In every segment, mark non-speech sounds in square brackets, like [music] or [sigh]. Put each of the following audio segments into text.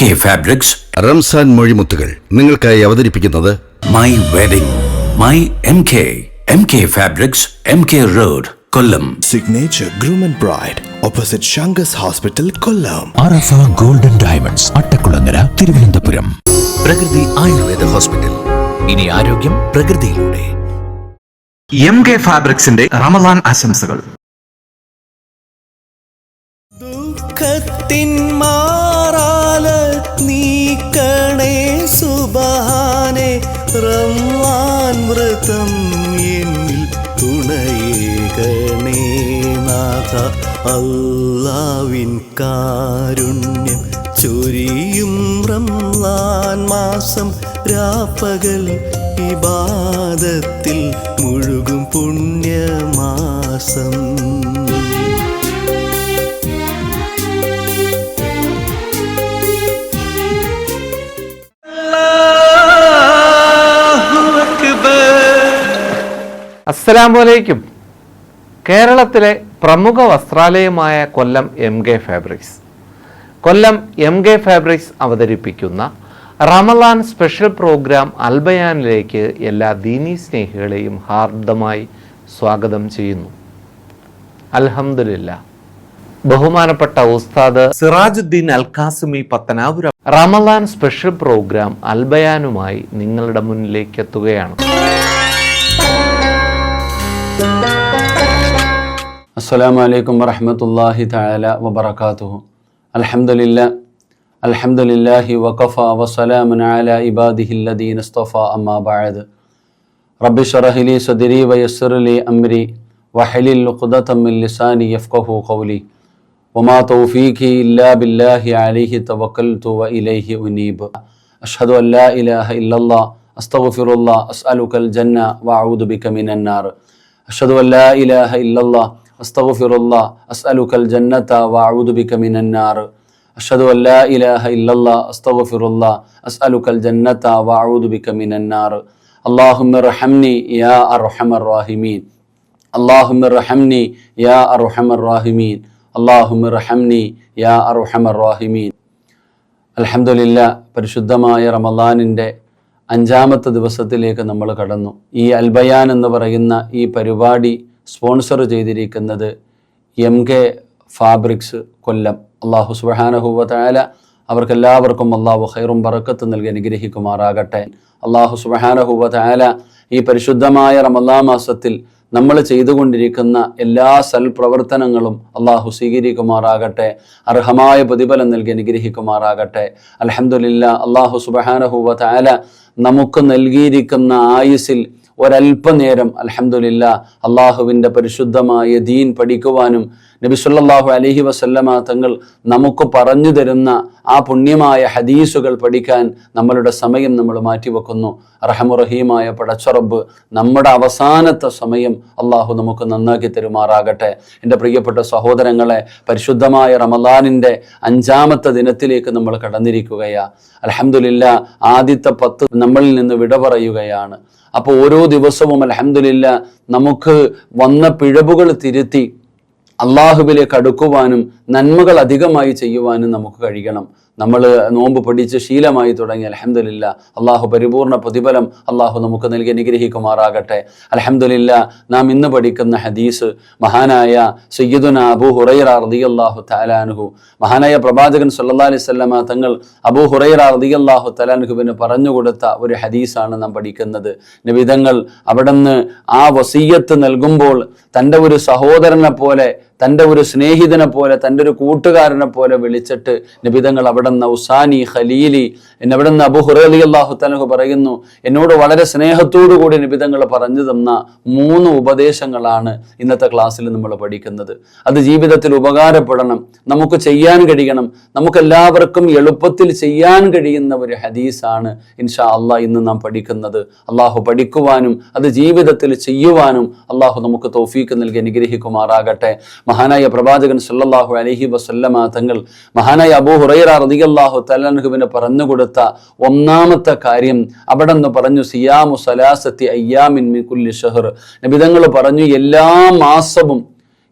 K fabrics Ramzan മൊഴിമുത്തുകൾ നിങ്ങൾക്കായി അവതരിപ്പിക്കുന്നത് my wedding my M K M K fabrics M K road Kollam. Signature groom and and opposite Shankar's hospital Kollam. Arafa golden diamonds Attakulangara Thiruvananthapuram. Prakruthi Ayurveda hospital. ഇനി ആരോഗ്യം പ്രകൃതിയിലൂടെ. M K ഫാബ്രിക്സിന്റെ റമദാൻ ആശംസകൾ. ദുഃഖത്തിൻ മാറാല നീക്കണേ സുബാനെ റംവാൻ വ്രതം എന്നിൽ തുണയേകണേ നാഥ. അല്ലാവിൻ കാരുണ്യം ചൊരിയും റംലാൻ മാസം രാപ്പകൽ ഇബാദത്തിൽ മുഴുകും പുണ്യമാസം. അസ്സലാമലൈക്കും. കേരളത്തിലെ പ്രമുഖ വസ്ത്രാലയമായ Kollam M K fabrics. Kollam M K fabrics അവതരിപ്പിക്കുന്ന റമലാൻ സ്പെഷ്യൽ പ്രോഗ്രാം അൽബയാനിലേക്ക് എല്ലാ ദീനീ സ്നേഹികളെയും ഹാർദമായി സ്വാഗതം ചെയ്യുന്നു. അൽഹമില്ല ബഹുമാനപ്പെട്ട ഉസ്താദ് സിറാജുദ്ദീൻ അൽ കാസിമി പത്തനാപുരം. റമലാൻ സ്പെഷ്യൽ പ്രോഗ്രാം അൽബയാനുമായി നിങ്ങളുടെ മുന്നിലേക്ക് എത്തുകയാണ്. അസ്സാം വലൈക്കും വറഹമത്തല്ലാഹി തല വബർക്കാത്തു അലഹമുല്ല അലഹമുല്ലാഹി വഖഫ വസ്സലാമൻ അല ഇബാദിഹില്ലദീൻ അസ്തഫ അമ്മാ ബഅദ്. റബ്ബി ഷറഹ്ലി സദിരി വയസ്സർലി അംരി വഹലിൽ ഖുദതമ്മിൽ ലിസാനി യഫ്ഖഹു ഖൗലി. വമാ തൗഫീഖി ഇല്ലാ ബില്ലാഹി അലൈഹി തവക്കൽതു വ ഇലൈഹി ഉനീബ്. അഷ്ഹദു അല്ലാ ഇലാഹ ഇല്ലല്ലാഹ്. അസ്തഗ്ഫിറുല്ലാഹ് അസ്അലുക്കൽ ജന്ന വഅഊദു ബിക മിനന്നാർ അഷ്ഹദു അല്ലാ ഇലാഹ ഇല്ലല്ലാഹ്. അസ്തഫിറുല്ല അസ്അലുഖൽ ജന്നത്ത വാഴുദുബിക്ക മിനന്നാർ. അഷദു അല്ലാ ഇലാഹ ഇല്ലല്ല അസ്തഫിറുല്ല അസ്അലുഖൽ ജന്നത്ത വാഴുദുബിക്ക മിനന്നാർ. അള്ളാഹുമ്മ യാ അർഹമർ യാ അർഹമർ യാ അർഹമർ അലഹമുല്ല പരിശുദ്ധമായ റമദാനിന്റെ അഞ്ചാമത്തെ ദിവസത്തിലേക്ക് നമ്മൾ കടന്നു. ഈ അൽബയാൻ എന്ന് പറയുന്ന ഈ പരിപാടി സ്പോൺസർ ചെയ്തിരിക്കുന്നത് M K fabrics Kollam. Allah സുബഹാനഹുവല അവർക്കെല്ലാവർക്കും അള്ളാഹു ഹൈറും ബറക്കത്ത് നൽകി അനുഗ്രഹിക്കുമാറാകട്ടെ. അള്ളാഹു സുബഹാനഹുവല ഈ പരിശുദ്ധമായ റമല്ലാ മാസത്തിൽ നമ്മൾ ചെയ്തുകൊണ്ടിരിക്കുന്ന എല്ലാ സൽപ്രവർത്തനങ്ങളും അള്ളാഹു സ്വീകരിക്കുമാറാകട്ടെ. അർഹമായ പ്രതിഫലം നൽകി അനുഗ്രഹിക്കുമാറാകട്ടെ. അലഹമുല്ല അള്ളാഹു സുബഹാനഹുവല നമുക്ക് നൽകിയിരിക്കുന്ന ആയുസിൽ ഒരല്പനേരം അലഹമുല്ല അള്ളാഹുവിന്റെ പരിശുദ്ധമായ ദീൻ പഠിക്കുവാനും നബി സല്ലല്ലാഹു അലൈഹി വസല്ലമ തങ്ങൾ നമുക്ക് പറഞ്ഞു തരുന്ന ആ പുണ്യമായ ഹദീസുകൾ പഠിക്കാൻ നമ്മളുടെ സമയം നമ്മൾ മാറ്റിവെക്കുന്നു. റഹമുറഹീമായ പടച്ചറബ് നമ്മുടെ അവസാനത്തെ സമയം അള്ളാഹു നമുക്ക് നന്നാക്കി തരുമാറാകട്ടെ. എന്റെ പ്രിയപ്പെട്ട സഹോദരങ്ങളെ പരിശുദ്ധമായ റമദാനിന്റെ അഞ്ചാമത്തെ ദിനത്തിലേക്ക് നമ്മൾ കടന്നിരിക്കുകയാ. അലഹമുല്ല ആദ്യത്തെ പത്ത് നമ്മളിൽ നിന്ന് വിട പറയുകയാണ്. അപ്പോൾ ഓരോ ദിവസവും അലഹമുല്ല നമുക്ക് വന്ന പിഴവുകൾ തിരുത്തി അള്ളാഹുവിലേക്ക് അടുക്കുവാനും നന്മകൾ അധികമായി ചെയ്യുവാനും നമുക്ക് കഴിയണം. നമ്മൾ നോമ്പ് പഠിച്ച് ശീലമായി തുടങ്ങി അലഹമില്ല അള്ളാഹു പരിപൂർണ പ്രതിഫലം അള്ളാഹു നമുക്ക് നൽകി അനുഗ്രഹിക്കുമാറാകട്ടെ. അലഹമില്ല നാം ഇന്ന് പഠിക്കുന്ന ഹദീസ് മഹാനായ സയ്യിദുന അബൂ ഹുറൈറ അള്ളാഹു തലാനുഹു മഹാനായ പ്രവാചകൻ സല്ലാ അലൈഹി വസല്ലമ തങ്ങൾ അബു ഹുറൈറ റളിയല്ലാഹു അള്ളാഹു തലാനുഹുവിന് പറഞ്ഞുകൊടുത്ത ഒരു ഹദീസാണ് നാം പഠിക്കുന്നത്. നിബിതങ്ങൾ അവിടുന്ന് ആ വസീയത്ത് നൽകുമ്പോൾ തന്റെ ഒരു സഹോദരനെ പോലെ തന്റെ ഒരു സ്നേഹിതനെ പോലെ തന്റെ ഒരു കൂട്ടുകാരനെ പോലെ വിളിച്ചിട്ട് നിബിതങ്ങൾ നിന്ന് ഉസാനി ഖലീലി എന്നെ അവിടെ നിന്ന് അബു ഹുറലി അള്ളാഹു തലഹു പറയുന്നു എന്നോട് വളരെ സ്നേഹത്തോടു കൂടി നിബിതങ്ങൾ പറഞ്ഞു തന്ന മൂന്ന് ഉപദേശങ്ങളാണ് ഇന്നത്തെ ക്ലാസ്സിൽ നമ്മൾ പഠിക്കുന്നത്. അത് ജീവിതത്തിൽ ഉപകാരപ്പെടണം നമുക്ക് ചെയ്യാൻ കഴിയണം നമുക്കെല്ലാവർക്കും എളുപ്പത്തിൽ ചെയ്യാൻ കഴിയുന്ന ഒരു ഹദീസാണ് ഇൻഷാ അള്ളാഹ് ഇന്ന് നാം പഠിക്കുന്നത്. അള്ളാഹു പഠിക്കുവാനും അത് ജീവിതത്തിൽ ചെയ്യുവാനും അള്ളാഹു നമുക്ക് തോഫീക്ക് നൽകി അനുഗ്രഹിക്കുമാറാകട്ടെ. മഹാനായ പ്രവാചകൻ സല്ലാഹു അലഹി വസല്ലമ തങ്ങൾ മഹാനായ അബൂ ഹുറൈറ റളിയല്ലാഹു തലഹുവിന് പറഞ്ഞു കൊടുത്ത ഒന്നാമത്തെ കാര്യം അവിടെ നിന്ന് പറഞ്ഞു സിയാമു സലാസത്തി അയ്യാമിൻ മിൻ കുല്ലി ഷഹർ. നബി തങ്ങൾ പറഞ്ഞു എല്ലാ മാസവും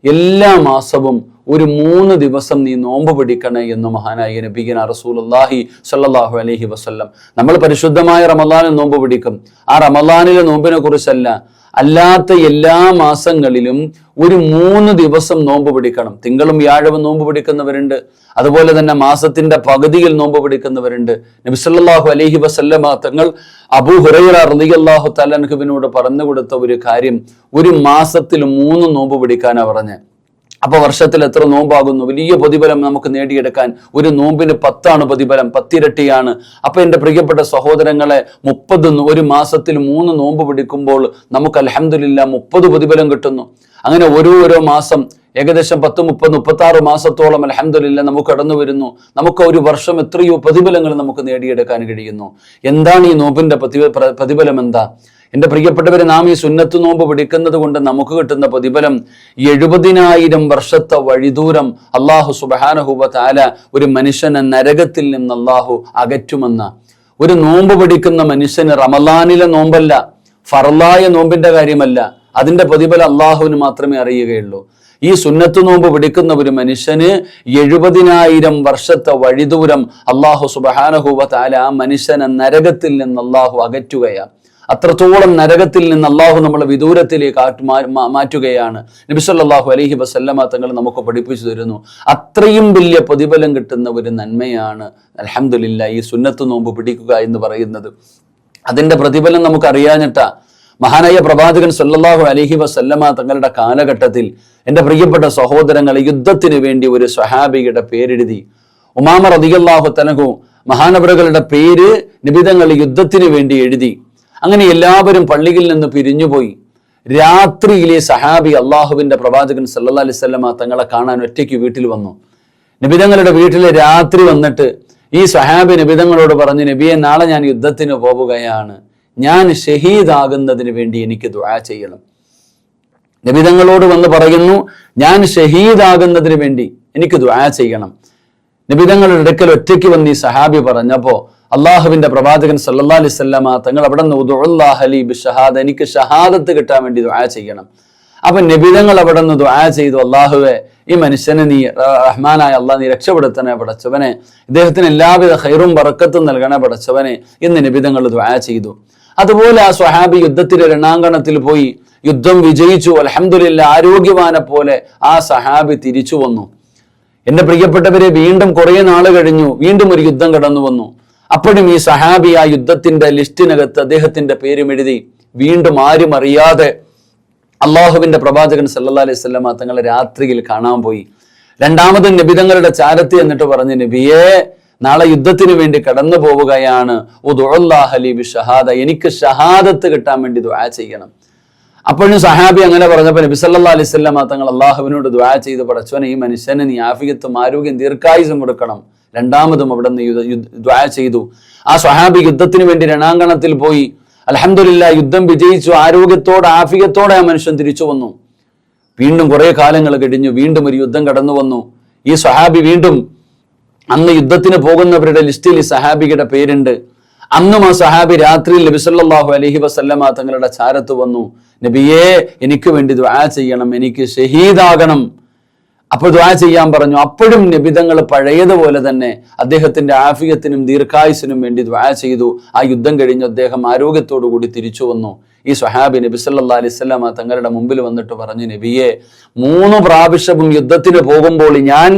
എല്ലാ മാസവും ഒരു മൂന്ന് ദിവസം നീ നോമ്പ് പിടിക്കണേ എന്ന് മഹാനായ നബീന റസൂലുള്ളാഹി സല്ലാഹു അലഹി വസ്ല്ലം. നമ്മൾ പരിശുദ്ധമായ റമദാനിൽ നോമ്പ് പിടിക്കും. ആ റമദാനിലെ നോമ്പിനെ കുറിച്ചല്ല അല്ലാത്ത എല്ലാ മാസങ്ങളിലും ഒരു മൂന്ന് ദിവസം നോമ്പ് പിടിക്കണം. തിങ്കളും വ്യാഴവും നോമ്പ് പിടിക്കുന്നവരുണ്ട്. അതുപോലെ തന്നെ മാസത്തിന്റെ പകുതിയിൽ നോമ്പ് പിടിക്കുന്നവരുണ്ട്. നബിസല്ലാഹു അലഹി വസല്ലമ തങ്ങൾ അബൂ ഹുറൈറ റളിയല്ലാഹു തലൻഹുവിനോട് പറഞ്ഞു കൊടുത്ത ഒരു കാര്യം ഒരു മാസത്തിൽ മൂന്ന് നോമ്പ് പിടിക്കാനാ പറഞ്ഞ്. അപ്പൊ വർഷത്തിൽ എത്ര നോമ്പാകുന്നു? വലിയ പ്രതിഫലം നമുക്ക് നേടിയെടുക്കാൻ ഒരു നോമ്പിന് പത്താണ് പ്രതിഫലം പത്തിരട്ടിയാണ്. അപ്പൊ എന്റെ പ്രിയപ്പെട്ട സഹോദരങ്ങളെ മുപ്പത് ഒരു മാസത്തിൽ മൂന്ന് നോമ്പ് പിടിക്കുമ്പോൾ നമുക്ക് അലഹമില്ല മുപ്പത് പ്രതിഫലം കിട്ടുന്നു. അങ്ങനെ ഓരോ ഓരോ മാസം ഏകദേശം പത്ത് മുപ്പത് മുപ്പത്തി ആറ് മാസത്തോളം അലഹമില്ല നമുക്ക് കടന്നു വരുന്നു. നമുക്ക് ഒരു വർഷം എത്രയോ പ്രതിഫലങ്ങൾ നമുക്ക് നേടിയെടുക്കാൻ കഴിയുന്നു. എന്താണ് ഈ നോമ്പിന്റെ പ്രതിഫലം എന്താ? എന്റെ പ്രിയപ്പെട്ടവരെ നാം ഈ സുന്നത്ത് നോമ്പ് പിടിക്കുന്നത് കൊണ്ട് നമുക്ക് കിട്ടുന്ന പ്രതിഫലം എഴുപതിനായിരം വർഷത്തെ വഴിദൂരം അള്ളാഹു സുബാനഹുബ താല ഒരു മനുഷ്യനെ നരകത്തിൽ നിന്ന് അള്ളാഹു അകറ്റുമെന്ന. ഒരു നോമ്പ് പിടിക്കുന്ന മനുഷ്യന് റമലാനിലെ നോമ്പല്ല ഫറലായ നോമ്പിന്റെ കാര്യമല്ല. അതിന്റെ പ്രതിഫലം അള്ളാഹുവിന് മാത്രമേ അറിയുകയുള്ളൂ. ഈ സുന്നത്ത് നോമ്പ് പിടിക്കുന്ന ഒരു മനുഷ്യന് എഴുപതിനായിരം വർഷത്തെ വഴിദൂരം അള്ളാഹു സുബാനഹുബ താല ആ മനുഷ്യനെ നരകത്തിൽ നിന്ന് അള്ളാഹു അകറ്റുകയാണ്. അത്രത്തോളം നരകത്തിൽ നിന്ന് അള്ളാഹു നമ്മളെ വിദൂരത്തിലേക്ക് ആറ്റ് മാറ്റുകയാണ്. നബിസല്ലാഹു അലഹി വസല്ലമ തങ്ങൾ നമുക്ക് പഠിപ്പിച്ചു തരുന്നു. അത്രയും വലിയ പ്രതിഫലം കിട്ടുന്ന ഒരു നന്മയാണ് അലഹമില്ല ഈ സുന്നത്ത് നോമ്പ് പിടിക്കുക എന്ന് പറയുന്നത്. അതിന്റെ പ്രതിഫലം നമുക്ക് അറിയാഞ്ഞിട്ടാ മഹാനായ പ്രവാചകൻ സല്ലാഹു അലഹി വസല്ലമ തങ്ങളുടെ കാലഘട്ടത്തിൽ എന്റെ പ്രിയപ്പെട്ട സഹോദരങ്ങളെ യുദ്ധത്തിന് വേണ്ടി ഒരു സ്വഹാബിയുടെ പേരെഴുതി. ഉമാമ റതിയല്ലാഹു തനഹു മഹാനവറുകളുടെ പേര് നിബിതങ്ങൾ യുദ്ധത്തിന് വേണ്ടി എഴുതി. അങ്ങനെ എല്ലാവരും പള്ളിയിൽ നിന്ന് പിരിഞ്ഞുപോയി. രാത്രിയിലെ സഹാബി അള്ളാഹുവിന്റെ പ്രവാചകൻ സല്ലാ അലൈഹി വസല്ലമ തങ്ങളെ കാണാൻ ഒറ്റയ്ക്ക് വീട്ടിൽ വന്നു. നിബിതങ്ങളുടെ വീട്ടിൽ രാത്രി വന്നിട്ട് ഈ സഹാബി നിബിതങ്ങളോട് പറഞ്ഞു നബിയെ നാളെ ഞാൻ യുദ്ധത്തിന് പോവുകയാണ്. ഞാൻ ഷഹീദാകുന്നതിന് വേണ്ടി എനിക്ക് ദുആ ചെയ്യണം. നിബിതങ്ങളോട് വന്ന് പറയുന്നു ഞാൻ ഷഹീദാകുന്നതിന് വേണ്ടി എനിക്ക് ദുആ ചെയ്യണം. നിബിതങ്ങളുടെ അടുക്കൽ ഒറ്റയ്ക്ക് വന്ന് ഈ സഹാബി പറഞ്ഞപ്പോ അള്ളാഹുവിന്റെ പ്രവാചകൻ സല്ലാ അലൈഹി സ്വല്ലമ തങ്ങൾ അവിടെ നിന്ന് ഷഹാദ എനിക്ക് ഷഹാദത്ത് കിട്ടാൻ വേണ്ടി ദുആ ചെയ്യണം. അപ്പൊ നബിതങ്ങൾ അവിടെ നിന്ന് ദുആ ചെയ്തു അള്ളാഹുവെ ഈ മനുഷ്യനെ നീ റഹ്മാനായ അള്ളാഹ് നീ രക്ഷപ്പെടുത്തണേ പടച്ചവനെ. ഇദ്ദേഹത്തിന് എല്ലാവിധ ഹൈറും വറക്കത്തും നൽകണേ പടച്ചവനെ എന്ന് നബിതങ്ങൾ ദുആ ചെയ്തു. അതുപോലെ ആ സ്വഹാബി യുദ്ധത്തിലെ രണാങ്കണത്തിൽ പോയി യുദ്ധം വിജയിച്ചു അലഹമുല്ല ആരോഗ്യവാനെ പോലെ ആ സഹാബി തിരിച്ചു വന്നു. എന്റെ പ്രിയപ്പെട്ടവരെ വീണ്ടും കുറെ നാൾ കഴിഞ്ഞു വീണ്ടും ഒരു യുദ്ധം കടന്നു വന്നു അപ്പോഴും ഈ സഹാബി ആ യുദ്ധത്തിന്റെ ലിസ്റ്റിനകത്ത് അദ്ദേഹത്തിന്റെ പേരും എഴുതി വീണ്ടും ആരും അറിയാതെ അള്ളാഹുവിന്റെ പ്രവാചകൻ സല്ലാ അലൈഹി വസല്ലമ തങ്ങളെ രാത്രിയിൽ കാണാൻ പോയി. രണ്ടാമത് നബിതങ്ങളുടെ ചാരത്തി എന്നിട്ട് പറഞ്ഞു നബിയേ നാളെ യുദ്ധത്തിന് വേണ്ടി കടന്നു പോവുകയാണ്. ബിഷഹാദ. എനിക്ക് ഷഹാദത്ത് കിട്ടാൻ വേണ്ടി ദുആ ചെയ്യണം. അപ്പോഴും സഹാബി അങ്ങനെ പറഞ്ഞപ്പോൾ നബി സല്ലാ അലൈഹി വസല്ലമ തങ്ങൾ അള്ളാഹുവിനോട് ദുആ ചെയ്ത് പടച്ചവനെ ഈ മനുഷ്യന് നീ ആഫിയത്തും ആരോഗ്യം ദീർഘായുസും കൊടുക്കണം. രണ്ടാമതും അവിടെ നിന്ന് ദ്വായ ചെയ്തു. ആ സ്വഹാബി യുദ്ധത്തിന് വേണ്ടി രണാങ്കണത്തിൽ പോയി. അലഹമില്ല യുദ്ധം വിജയിച്ചു. ആരോഗ്യത്തോടെ ആഫികത്തോടെ ആ മനുഷ്യൻ തിരിച്ചു വന്നു. വീണ്ടും കുറെ കാലങ്ങൾ കഴിഞ്ഞു. വീണ്ടും ഒരു യുദ്ധം കടന്നു വന്നു. ഈ സഹാബി വീണ്ടും അന്ന് യുദ്ധത്തിന് പോകുന്നവരുടെ ലിസ്റ്റിൽ ഈ സഹാബിയുടെ പേരുണ്ട്. അന്നും ആ സഹാബി രാത്രിയിൽ നബിസല്ലാഹു അലഹി വസല്ലമ തങ്ങളുടെ ചാരത്ത് വന്നു. നബിയേ എനിക്ക് വേണ്ടി ദുആ ചെയ്യണം. എനിക്ക് ഷഹീദാകണം. അപ്പോൾ ദുആ ചെയ്യാൻ പറഞ്ഞു. അപ്പോഴും നബിതങ്ങൾ പഴയതുപോലെ തന്നെ അദ്ദേഹത്തിന്റെ ആഫിയത്തിനും ദീർഘായുസിനും വേണ്ടി ദ്വാ ചെയ്തു. ആ യുദ്ധം കഴിഞ്ഞ് അദ്ദേഹം ആരോഗ്യത്തോടു കൂടി തിരിച്ചു വന്നു. ഈ സ്വഹാബി നബി സല്ലാ അലൈവല്ലാമ തങ്ങളുടെ മുമ്പിൽ വന്നിട്ട് പറഞ്ഞു നബിയെ മൂന്ന് പ്രാവശ്യവും യുദ്ധത്തിന് പോകുമ്പോൾ ഞാൻ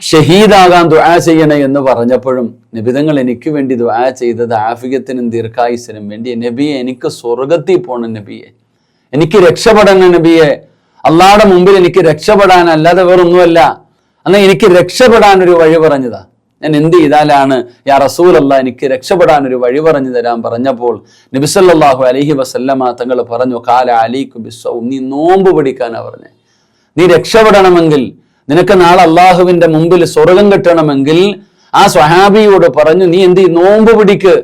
ഷഹീദാകാൻ ദ്വാ ചെയ്യണേ എന്ന് പറഞ്ഞപ്പോഴും നബിതങ്ങൾ എനിക്ക് വേണ്ടി ദ്വാ ചെയ്തത് ആഫിയത്തിനും ദീർഘായുസിനും വേണ്ടി. നബിയെ എനിക്ക് സ്വർഗത്തിൽ പോണം നബിയെ. എനിക്ക് രക്ഷപ്പെടണം നബിയെ. അള്ളാഹുടെ മുമ്പിൽ എനിക്ക് രക്ഷപ്പെടാൻ അല്ലാതെ വേറൊന്നുമല്ല. അന്ന് എനിക്ക് രക്ഷപ്പെടാൻ ഒരു വഴി പറഞ്ഞതാ. ഞാൻ എന്ത് ചെയ്താലാണ് യാ റസൂൽ അല്ല എനിക്ക് രക്ഷപ്പെടാൻ ഒരു വഴി പറഞ്ഞു തരാൻ പറഞ്ഞപ്പോൾ നബിസല്ലാഹു അലഹി വസല്ലമ തങ്ങൾ പറഞ്ഞു കാല അലിക്കു ബിസ്സൗ നീ നോമ്പ് പിടിക്കാനാ പറഞ്ഞേ. നീ രക്ഷപ്പെടണമെങ്കിൽ നിനക്ക് നാളെ അള്ളാഹുവിന്റെ മുമ്പിൽ സ്വർഗം കിട്ടണമെങ്കിൽ ആ സ്വഹാബിയോട് പറഞ്ഞു നീ എന്ത് നോമ്പ് പിടിക്ക്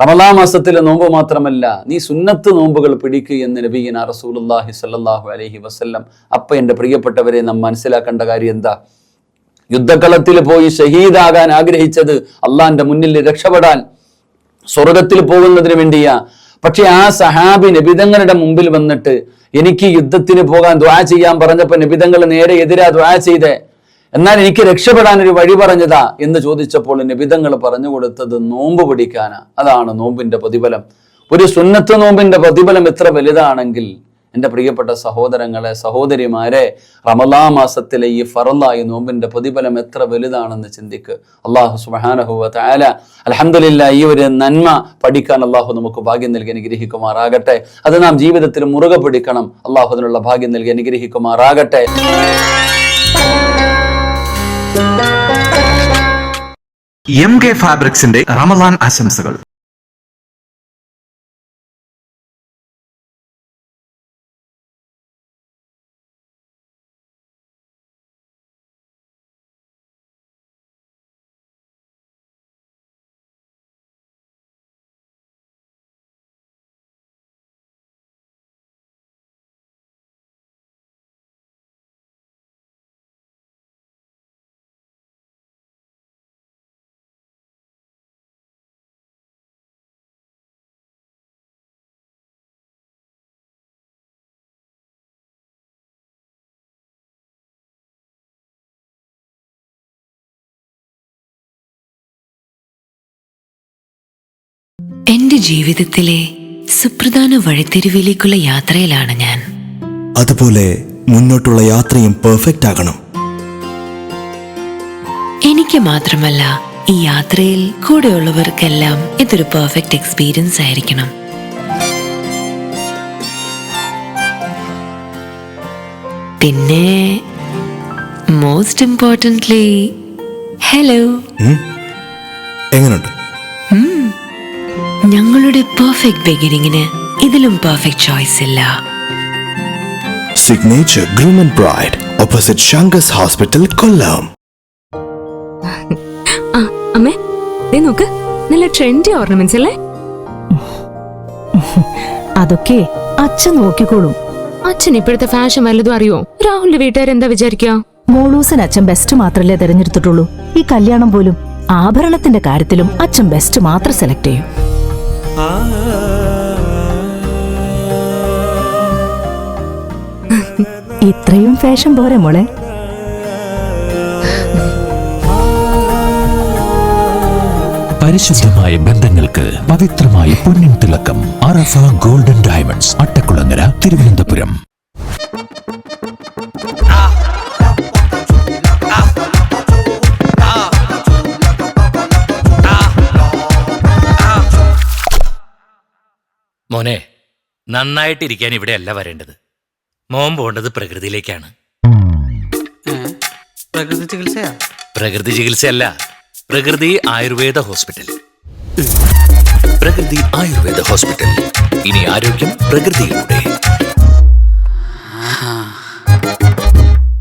റമലാ മാസത്തിലെ നോമ്പ് മാത്രമല്ല നീ സുന്നത്ത് നോമ്പുകൾ പിടിക്കുക എന്ന് നബീന റസൂലുല്ലാഹി സല്ലാഹു അലഹി വസ്ല്ലം അപ്പ എന്റെ പ്രിയപ്പെട്ടവരെ നാം മനസ്സിലാക്കേണ്ട കാര്യം എന്താ? യുദ്ധക്കളത്തിൽ പോയി ഷഹീദാകാൻ ആഗ്രഹിച്ചത് അള്ളാന്റെ മുന്നിൽ രക്ഷപ്പെടാൻ സ്വർഗത്തിൽ പോകുന്നതിന് വേണ്ടിയാ. പക്ഷെ ആ സഹാബി നബിതങ്ങളുടെ മുമ്പിൽ വന്നിട്ട് എനിക്ക് യുദ്ധത്തിന് പോകാൻ ദ്വാ ചെയ്യാൻ പറഞ്ഞപ്പോൾ നബിതങ്ങൾ നേരെ എതിരാ ദ്വാ ചെയ്തേ. എന്നാൽ എനിക്ക് രക്ഷപ്പെടാൻ ഒരു വഴി പറഞ്ഞതാ എന്ന് ചോദിച്ചപ്പോൾ നിബിധങ്ങൾ പറഞ്ഞു കൊടുത്തത് നോമ്പ് പിടിക്കാനാ. അതാണ് നോമ്പിന്റെ പ്രതിഫലം. ഒരു സുന്നത്ത് നോമ്പിന്റെ പ്രതിഫലം എത്ര വലുതാണെങ്കിൽ എന്റെ പ്രിയപ്പെട്ട സഹോദരങ്ങളെ സഹോദരിമാരെ റമലാ മാസത്തിലെ ഈ ഫറലായ നോമ്പിന്റെ പ്രതിഫലം എത്ര വലുതാണെന്ന് ചിന്തിക്ക്. അള്ളാഹു സുബാനഹുവ താല അലഹമില്ല ഈ ഒരു നന്മ പഠിക്കാൻ അള്ളാഹു നമുക്ക് ഭാഗ്യം നൽകി അനുഗ്രഹിക്കുമാറാകട്ടെ. അത് നാം ജീവിതത്തിൽ മുറുകെ പിടിക്കണം. അള്ളാഹു അതിനുള്ള ഭാഗ്യം നൽകി അനുഗ്രഹിക്കുമാറാകട്ടെ. എം കെ ഫാബ്രിക്സിന്റെ റമദാൻ ആശംസകൾ. എന്റെ ജീവിതത്തിലെ സുപ്രധാന വഴിത്തിരിവിലേക്കുള്ള യാത്രയിലാണ് ഞാൻ. അതുപോലെ മുന്നോട്ടുള്ള യാത്രയും പെർഫെക്റ്റ് ആകണം. എനിക്ക് മാത്രമല്ല ഈ യാത്രയിൽ കൂടെയുള്ളവർക്കെല്ലാം ഇതൊരു പെർഫെക്റ്റ് എക്സ്പീരിയൻസ് ആയിരിക്കണം. പിന്നെ മോസ്റ്റ് ഇമ്പോർട്ടന്റ്ലി ഹലോ എങ്ങനെയുണ്ട് ഞങ്ങളുടെ പെർഫെക്റ്റ് ബിഗിനിങ്ങിന് ഇതിലും പെർഫെക്റ്റ് ചോയ്സ് ഇല്ല. Signature groom and bride opposite Shankar's hospital Kollam ആ അമ്മേ ദേ നോക്ക് നല്ല ട്രെൻഡി ഓർണമെന്റ്സ് അല്ലേ? അതൊക്കെ അച്ഛൻ നോക്കിക്കോളും. അച്ഛൻ ഇപ്പോഴത്തെ ഫാഷൻ വല്ലതും അറിയോ? രാഹുലിന്റെ വീട്ടുകാർ എന്താ വിചാരിക്കുക മോളൂസൻ അച്ഛൻ ബെസ്റ്റ് മാത്രല്ലേ തെരഞ്ഞെടുത്തിട്ടുള്ളൂ. ഈ കല്യാണം പോലും ആഭരണത്തിന്റെ കാര്യത്തിലും അച്ഛൻ ബെസ്റ്റ് മാത്രം സെലക്ട് ചെയ്യും. ഇത്രയും ഫാഷൻ പോരെ മോളെ? പരിശുദ്ധമായ ബന്ധങ്ങൾക്ക് പവിത്രമായ പൊന്നിൻ തിളക്കം. Arafa golden diamonds Attakulangara Thiruvananthapuram. മോനെ നന്നായിട്ടിരിക്കാൻ ഇവിടെയല്ല വരേണ്ടത്. മോൻ പോണ്ടത് പ്രകൃതിയിലേക്കാണ്. പ്രകൃതി ചികിത്സയാ? പ്രകൃതി ചികിത്സയല്ല പ്രകൃതി ആയുർവേദ ഹോസ്പിറ്റൽ. പ്രകൃതി ആയുർവേദ ഹോസ്പിറ്റൽ. ഇനി ആരോഗ്യം പ്രകൃതിയിലൂടെ.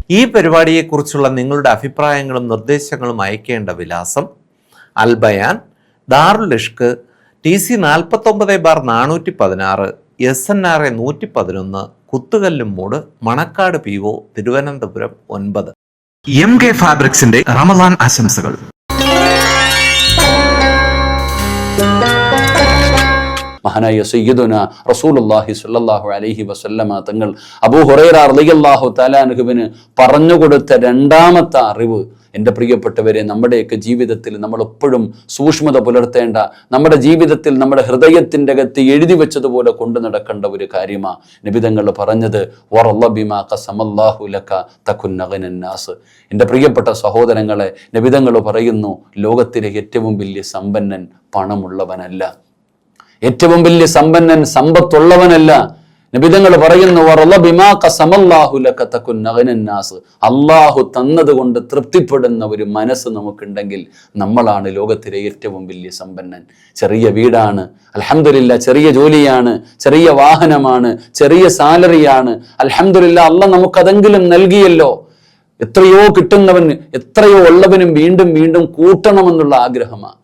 ഈ പരിപാടിയെക്കുറിച്ചുള്ള നിങ്ങളുടെ അഭിപ്രായങ്ങളും നിർദ്ദേശങ്ങളും അയക്കേണ്ട വിലാസം അൽബയാൻ ദാറുൽ ഇഷ്ക് ടി സി നാൽപ്പത്തൊമ്പത് ബാർ നാനൂറ്റി പതിനാറ് എസ് എൻ ആർ എ നൂറ്റി പതിനൊന്ന് കുത്തുകല്ലും മൂട് മണക്കാട് പി ഒ തിരുവനന്തപുരം ഒൻപത്. എം കെ ഫാബ്രിക്സിന്റെ റമദാൻ ആശംസകൾ. മഹാനായ സയ്യിദുന റസൂലുള്ളാഹി സ്വല്ലല്ലാഹു അലഹി വസല്ലമ തങ്ങൾ അബൂ ഹുറൈറ റളിയല്ലാഹു തആലാനുഹുവിന് പറഞ്ഞു കൊടുത്ത രണ്ടാമത്തെ അറിവ്. എന്റെ പ്രിയപ്പെട്ടവരെ നമ്മുടെയൊക്കെ ജീവിതത്തിൽ നമ്മൾ എപ്പോഴും സൂക്ഷ്മത പുലർത്തേണ്ട നമ്മുടെ ജീവിതത്തിൽ നമ്മുടെ ഹൃദയത്തിന്റെ അകത്ത് എഴുതി വെച്ചതുപോലെ കൊണ്ടു നടക്കേണ്ട ഒരു കാര്യമാണ് നിബിതങ്ങൾ പറഞ്ഞത് എന്റെ പ്രിയപ്പെട്ട സഹോദരങ്ങളെ നിബിതങ്ങൾ പറയുന്നു ലോകത്തിലെ ഏറ്റവും വലിയ സമ്പന്നൻ പണമുള്ളവനല്ല. ഏറ്റവും വലിയ സമ്പന്നൻ സമ്പത്തുള്ളവനല്ല. നിബിതങ്ങൾ പറയുന്നു അള്ളാഹു തന്നത് കൊണ്ട് ലക തകുൻ അഗ്നന്നാസ്." അള്ളാഹു തന്നതുകൊണ്ട് തൃപ്തിപ്പെടുന്ന ഒരു മനസ്സ് നമുക്കുണ്ടെങ്കിൽ നമ്മളാണ് ലോകത്തിലെ ഏറ്റവും വലിയ സമ്പന്നൻ. ചെറിയ വീടാണ് അലഹമില്ല ചെറിയ ജോലിയാണ് ചെറിയ വാഹനമാണ് ചെറിയ സാലറിയാണ്. അലഹമില്ല അല്ല നമുക്കതെങ്കിലും നൽകിയല്ലോ. എത്രയോ കിട്ടുന്നവന് എത്രയോ ഉള്ളവനും വീണ്ടും വീണ്ടും കൂട്ടണമെന്നുള്ള ആഗ്രഹമാണ്.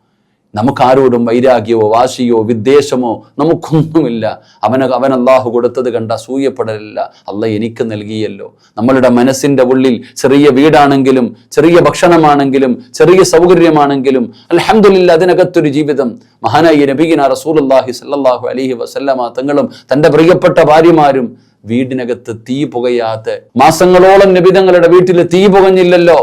നമുക്കാരോടും വൈരാഗ്യമോ വാശിയോ വിദ്വേഷമോ നമുക്കൊന്നുമില്ല. അവന് അവൻ അള്ളാഹു കൊടുത്തത് കണ്ട അസൂയപ്പെടലില്ല അല്ല എനിക്ക് നൽകിയല്ലോ. നമ്മളുടെ മനസ്സിന്റെ ഉള്ളിൽ ചെറിയ വീടാണെങ്കിലും ചെറിയ ഭക്ഷണമാണെങ്കിലും ചെറിയ സൗകര്യമാണെങ്കിലും അൽഹംദുലില്ല അതിനകത്തൊരു ജീവിതം. മഹാനായി നബീന റസൂലുള്ളാഹി സല്ലാഹു അലഹി വസല്ലമ തങ്ങളും തന്റെ പ്രിയപ്പെട്ട ഭാര്യമാരും വീടിനകത്ത് തീ പുകയാത്ത മാസങ്ങളോളം നബിതങ്ങളുടെ വീട്ടിൽ തീ പുകഞ്ഞില്ലല്ലോ.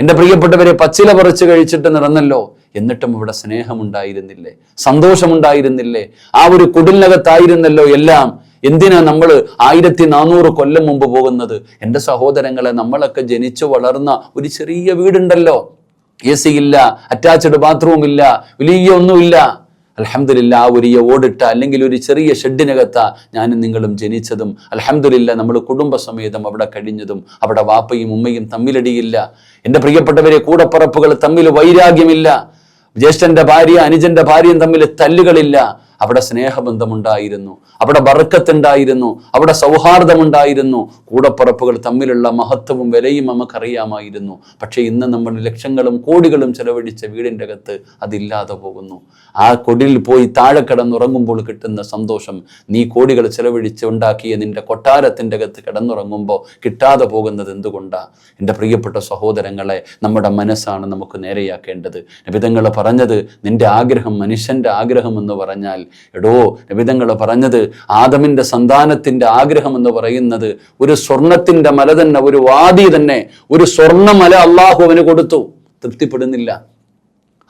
എന്റെ പ്രിയപ്പെട്ടവരെ പച്ചില പറിച്ച് കഴിച്ചിട്ട് നടന്നല്ലോ. എന്നിട്ടും ഇവിടെ സ്നേഹമുണ്ടായിരുന്നില്ലേ? സന്തോഷമുണ്ടായിരുന്നില്ലേ? ആ ഒരു കുടിലിനകത്തായിരുന്നല്ലോ എല്ലാം. എന്തിനാ നമ്മൾ ആയിരത്തി നാനൂറ് കൊല്ലം മുമ്പ് പോകുന്നത്? എന്റെ സഹോദരങ്ങളെ നമ്മളൊക്കെ ജനിച്ചു വളർന്ന ഒരു ചെറിയ വീടുണ്ടല്ലോ. എ സി ഇല്ല അറ്റാച്ച്ഡ് ബാത്റൂം ഇല്ല വലിയ ഒന്നുമില്ല. അലഹമില്ല ആ ഒരു ഓടിട്ട അല്ലെങ്കിൽ ഒരു ചെറിയ ഷെഡിനകത്ത ഞാനും നിങ്ങളും ജനിച്ചതും. അലഹമില്ല നമ്മൾ കുടുംബസമേതം അവിടെ കഴിഞ്ഞതും അവിടെ വാപ്പയും ഉമ്മയും തമ്മിലടിയില്ല. എന്റെ പ്രിയപ്പെട്ടവരെ കൂടപ്പറപ്പുകൾ തമ്മിൽ വൈരാഗ്യമില്ല. ജ്യേഷ്ഠന്റെ ഭാര്യ അനുജന്റെ ഭാര്യയും തമ്മിൽ തല്ലുകളില്ല. അവിടെ സ്നേഹബന്ധമുണ്ടായിരുന്നു അവിടെ ബറക്കത്തുണ്ടായിരുന്നു അവിടെ സൗഹാർദ്ദമുണ്ടായിരുന്നു. കൂടപ്പുറപ്പുകൾ തമ്മിലുള്ള മഹത്വവും വിലയും നമുക്കറിയാമായിരുന്നു. പക്ഷേ ഇന്ന് നമ്മൾ ലക്ഷങ്ങളും കോടികളും ചെലവഴിച്ച വീടിന്റെ അകത്ത് അതില്ലാതെ പോകുന്നു. ആ കൊടിയിൽ പോയി താഴെ കിടന്നുറങ്ങുമ്പോൾ കിട്ടുന്ന സന്തോഷം നീ കോടികൾ ചെലവഴിച്ച് ഉണ്ടാക്കിയ നിന്റെ കൊട്ടാരത്തിന്റെ അകത്ത് കിടന്നുറങ്ങുമ്പോൾ കിട്ടാതെ പോകുന്നത് എന്തുകൊണ്ടാണ് എന്റെ പ്രിയപ്പെട്ട സഹോദരങ്ങളെ നമ്മുടെ മനസ്സാണ് നമുക്ക് നേരെയാക്കേണ്ടത്. നബിതങ്ങൾ പറഞ്ഞത് നിന്റെ ആഗ്രഹം മനുഷ്യന്റെ ആഗ്രഹം എന്ന് പറഞ്ഞാൽ എടോ നബിതങ്ങൾ പറഞ്ഞത് ആദമിന്റെ സന്താനത്തിന്റെ ആഗ്രഹം എന്ന് പറയുന്നത് ഒരു സ്വർണത്തിന്റെ മല തന്നെ ഒരു വാദി തന്നെ ഒരു സ്വർണമല അള്ളാഹു അവന് കൊടുത്തു. തൃപ്തിപ്പെടുന്നില്ല.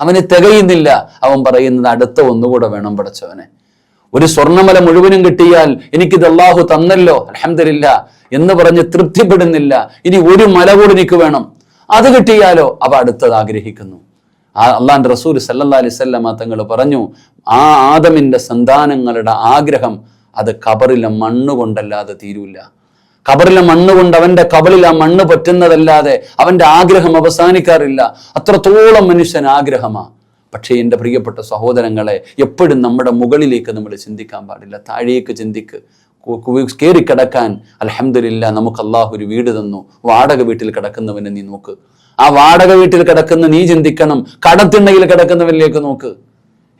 അവന് തികയുന്നില്ല. അവൻ പറയുന്നത് അടുത്ത ഒന്നുകൂടെ വേണം പഠിച്ചവനെ ഒരു സ്വർണമല മുഴുവനും കിട്ടിയാൽ എനിക്കിത് അള്ളാഹു തന്നല്ലോ അലഹമില്ല എന്ന് പറഞ്ഞ് തൃപ്തിപ്പെടുന്നില്ല. ഇനി ഒരു മല കൂടി എനിക്ക് വേണം. അത് കിട്ടിയാലോ അവ അടുത്തത് ആഗ്രഹിക്കുന്നു. ആ അള്ളാന്റെ റസൂൽ സല്ലല്ലാ അലിസ്വല്ലമ തങ്ങൾ പറഞ്ഞു ആ ആദമിന്റെ സന്താനങ്ങളുടെ ആഗ്രഹം അത് കബറിലെ മണ്ണ് കൊണ്ടല്ലാതെ തീരൂല. കബറിലെ മണ്ണ് കൊണ്ട് അവന്റെ ആ മണ്ണ് പറ്റുന്നതല്ലാതെ അവന്റെ ആഗ്രഹം അവസാനിക്കാറില്ല. അത്രത്തോളം മനുഷ്യൻ ആഗ്രഹമാ. പക്ഷേ എന്റെ പ്രിയപ്പെട്ട സഹോദരങ്ങളെ എപ്പോഴും നമ്മുടെ മുകളിലേക്ക് നമ്മൾ ചിന്തിക്കാൻ പാടില്ല. താഴേക്ക് ചിന്തിക്ക്. കയറി കിടക്കാൻ അലഹമില്ല നമുക്ക് അള്ളാഹു ഒരു വീട് തന്നു. വാടക വീട്ടിൽ കിടക്കുന്നവനെ നീ നോക്ക്. ആ വാടക വീട്ടിൽ കിടക്കുന്ന നീ ചിന്തിക്കണം. കടത്തിണ്ണയിൽ കിടക്കുന്നവരിലേക്ക് നോക്ക്.